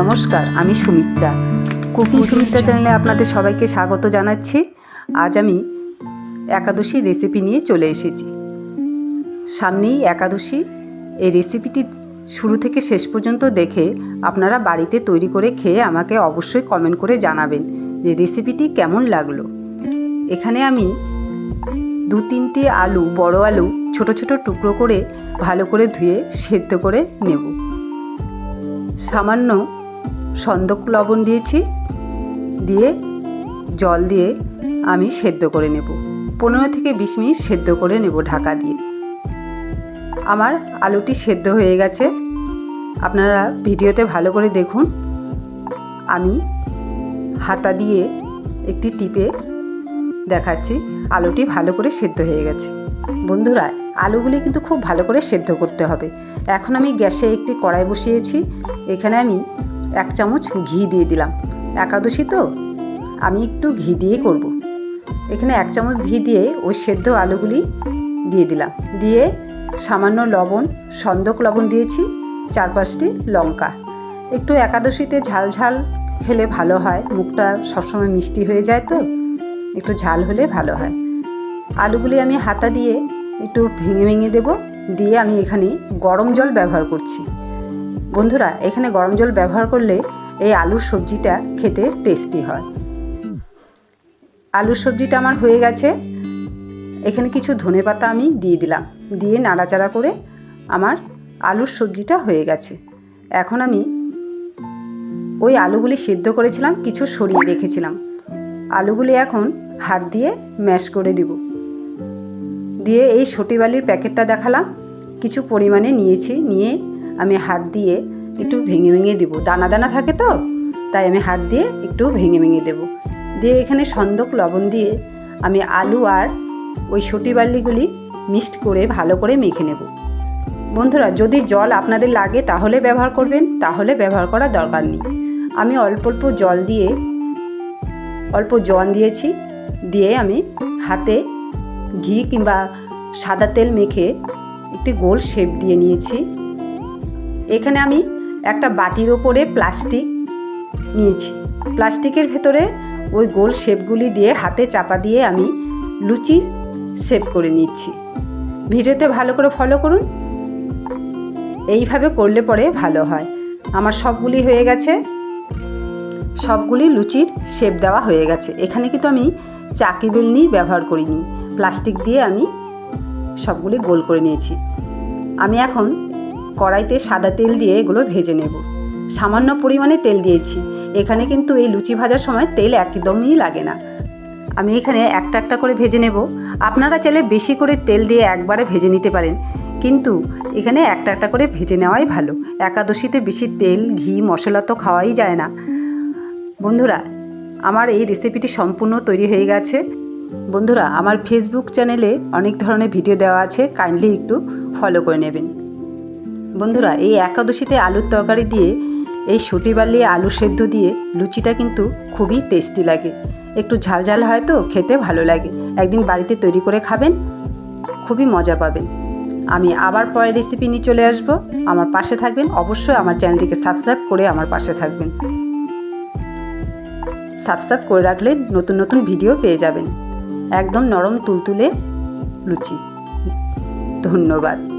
নমস্কার আমি সুমিত্রা। কুকিং সুমিত্রা চ্যানেলে আপনাদের সবাইকে স্বাগত জানাচ্ছি। আজ আমি একাদশী রেসিপি নিয়ে চলে এসেছি। সামনেই একাদশী। এই রেসিপিটি শুরু থেকে শেষ পর্যন্ত দেখে আপনারা বাড়িতে তৈরি করে খেয়ে আমাকে অবশ্যই কমেন্ট করে জানাবেন যে রেসিপিটি কেমন লাগল। এখানে আমি দু তিনটে আলু বড় আলু ছোট ছোট টুকরো করে ভালো করে ধুয়ে সেদ্ধ করে নেব। সামান্য সন্দক লবণ দিয়েছি, দিয়ে জল দিয়ে আমি সেদ্ধ করে নেব। পনেরো থেকে বিশ মিনিট সেদ্ধ করে নেব ঢাকা দিয়ে। আমার আলুটি সেদ্ধ হয়ে গেছে। আপনারা ভিডিওতে ভালো করে দেখুন। আমি হাতা দিয়ে একটি টিপে দেখাচ্ছি, আলুটি ভালো করে সেদ্ধ হয়ে গেছে। বন্ধুরা, আলুগুলি কিন্তু খুব ভালো করে সেদ্ধ করতে হবে। এখন আমি গ্যাসে একটি কড়াই বসিয়েছি। এখানে আমি এক চামচ ঘি দিয়ে দিলাম। একাদশী তো, আমি একটু ঘি দিয়ে করব। এখানে এক চামচ ঘি দিয়ে ওই সেদ্ধ আলুগুলি দিয়ে দিলাম। দিয়ে সামান্য লবণ, সন্দক লবণ দিয়েছি, চার পাঁচটি লঙ্কা। একটু একাদশীতে ঝাল ঝাল খেলে ভালো হয়, মুখটা সবসময় মিষ্টি হয়ে যায় তো, একটু ঝাল হলে ভালো হয়। আলুগুলি আমি হাতা দিয়ে একটু ভেঙে ভেঙে দেব, দিয়ে আমি এখানে গরম জল ব্যবহার করছি। বন্ধুরা, এখানে গরম জল ব্যবহার করলে এই আলুর সবজিটা খেতে টেস্টি হয়। আলুর সবজিটা আমার হয়ে গেছে। এখানে কিছু ধনে পাতা আমি দিয়ে দিলাম। দিয়ে নাড়াচাড়া করে আমার আলুর সবজিটা হয়ে গেছে। এখন আমি ওই আলুগুলি সেদ্ধ করেছিলাম, কিছু সরিয়ে রেখেছিলাম। আলুগুলি এখন হাত দিয়ে ম্যাশ করে দিব। দিয়ে এই সটি বালির প্যাকেটটা দেখালাম। কিছু পরিমাণে নিয়েছি, নিয়ে আমি হাত দিয়ে একটু ভেঙে ভেঙে দেবো। দানা দানা থাকে তো? তাই আমি হাত দিয়ে একটু ভেঙে ভেঙে দেব। দিয়ে এখানে সন্দক লবণ দিয়ে আমি আলু আর ওই সটি বালিগুলি মিক্সড করে ভালো করে মেখে নেব। বন্ধুরা, যদি জল আপনাদের লাগে তাহলে ব্যবহার করবেন, তাহলে ব্যবহার করার দরকার নেই। আমি অল্প অল্প জল দিয়ে, অল্প জল দিয়েছি, দিয়ে আমি হাতে ঘি কিংবা সাদা তেল মেখে একটি গোল শেপ দিয়ে নিয়েছি। এখানে আমি একটা বাটির ওপরে প্লাস্টিক নিয়েছি। প্লাস্টিকের ভেতরে ওই গোল শেপগুলি দিয়ে হাতে চাপা দিয়ে আমি লুচির শেপ করে নিচ্ছি। ভিডিওতে ভালো করে ফলো করুন। এইভাবে করলে পরে ভালো হয়। আমার সবগুলি হয়ে গেছে। সবগুলি লুচির শেপ দেওয়া হয়ে গেছে। এখানে কিন্তু আমি চাকি বেলনি ব্যবহার করিনি। প্লাস্টিক দিয়ে আমি সবগুলি গোল করে নিয়েছি। আমি এখন কড়াইতে সাদা তেল দিয়ে এগুলো ভেজে নেব। সামান্য পরিমাণে তেল দিয়েছি। এখানে কিন্তু এই লুচি ভাজার সময় তেল একদমই লাগে না। আমি এখানে একটা একটা করে ভেজে নেব। আপনারা চাইলে বেশি করে তেল দিয়ে একবারে ভেজে নিতে পারেন। কিন্তু এখানে একটা একটা করে ভেজে নেওয়াই ভালো। একাদশীতে বেশি তেল, ঘি, মশলা তো খাওয়াই যায় না। বন্ধুরা, আমার এই রেসিপিটি সম্পূর্ণ তৈরি হয়ে গেছে। বন্ধুরা, আমার ফেসবুক চ্যানেলে অনেক ধরনের ভিডিও দেওয়া আছে। কাইন্ডলি একটু ফলো করে নেবেন। বন্ধুরা, এই একাদশীতে আলুর তরকারি দিয়ে, এই সুটি বালি, আলু সেদ্ধ দিয়ে লুচিটা কিন্তু খুবই টেস্টি লাগে। একটু ঝাল ঝাল হয় তো, খেতে ভালো লাগে। একদিন বাড়িতে তৈরি করে খাবেন, খুবই মজা পাবেন। আমি আবার পরের রেসিপি নিয়ে চলে আসব। আমার পাশে থাকবেন। অবশ্যই আমার চ্যানেলটিকে সাবস্ক্রাইব করে আমার পাশে থাকবেন। সাবস্ক্রাইব করে রাখলে নতুন নতুন ভিডিও পেয়ে যাবেন। একদম নরম, তুলতুলে লুচি। ধন্যবাদ।